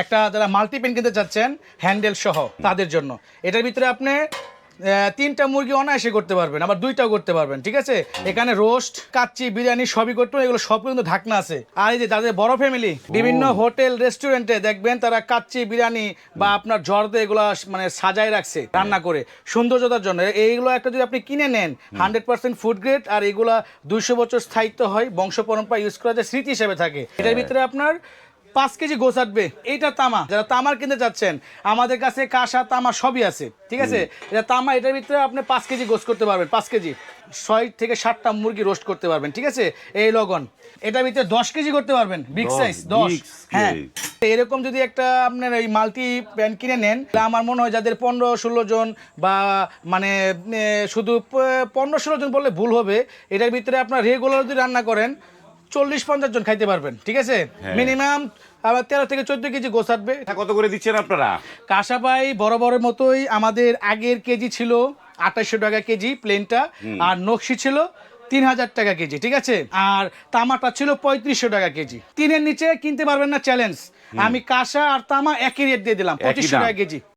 একটা যারা মাল্টিপেন কিনতে চাচ্ছেন হ্যান্ডেল সহ তাদের জন্য। এটার ভিতরে আপনি তিনটা মুরগি অনায়াসে করতে পারবেন আবার দুইটাও করতে পারবেন ঠিক আছে? এখানে রোস্ট কাচ্চি বিরিয়ানি সবই করতে পারবেন, এগুলো সব কিন্তু ঢাকনা আছে। আর এই যে তাদের বড় ফ্যামিলি বিভিন্ন হোটেল রেস্টুরেন্টে দেখবেন তারা কাচ্চি বিরিয়ানি বা আপনার জর্দে এগুলো মানে সাজায় রাখছে রান্না করে। সৌন্দর্যতার জন্য। এইগুলো একটা যদি আপনি কিনে নেন হান্ড্রেড পার্সেন্ট ফুড গ্রেড আর এগুলা দুইশো বছর স্থায়িত্ব হয় বংশ পরম্পরা ইউজ করা যায় স্মৃতি হিসেবে থাকে। এটার ভিতরে আপনার পাঁচ কেজি গোছ আসবে এইটা তামা। যারা তামার কিনতে চাচ্ছেন আমাদের কাছে কাঁসা তামা সবই আছে ঠিক আছে? এটা তামা এটার ভিতরে আপনি পাঁচ কেজি গোছ করতে পারবেন পাঁচ কেজি। ছয় থেকে সাতটা মুরগি রোস্ট করতে পারবেন ঠিক আছে? এই লগন এটার ভিতরে দশ কেজি করতে পারবেন বিগ সাইজ দশ। হ্যাঁ। এরকম যদি একটা আপনার এই মাল্টি প্যান কিনে নেন তাহলে আমার মনে হয় যাদের পনেরো ষোলো জন বা মানে শুধু পনেরো ষোলো জন বললে ভুল হবে এটার ভিতরে আপনার রেগুলার যদি রান্না করেন চল্লিশ পঞ্চাশ জন খাইতে পারবেন ঠিক আছে? হ্যাঁ। মিনিমাম আবার তেরো থেকে চোদ্দ কেজি গোছ আসবে এটা কত করে দিচ্ছেন আপনারা? কাঁসাপাই বড় বড় মতোই আমাদের আগের কেজি ছিল আঠাশশো টাকা কেজি প্লেনটা আর নকশি ছিল তিন হাজার টাকা কেজি ঠিক আছে? আর তামাটা ছিল পঁয়ত্রিশশো টাকা কেজি। তিনের নিচে কিনতে পারবেন না চ্যালেঞ্জ আমি কাঁসা আর তামা একই রেট দিয়ে দিলাম পঁচিশশো টাকা কেজি।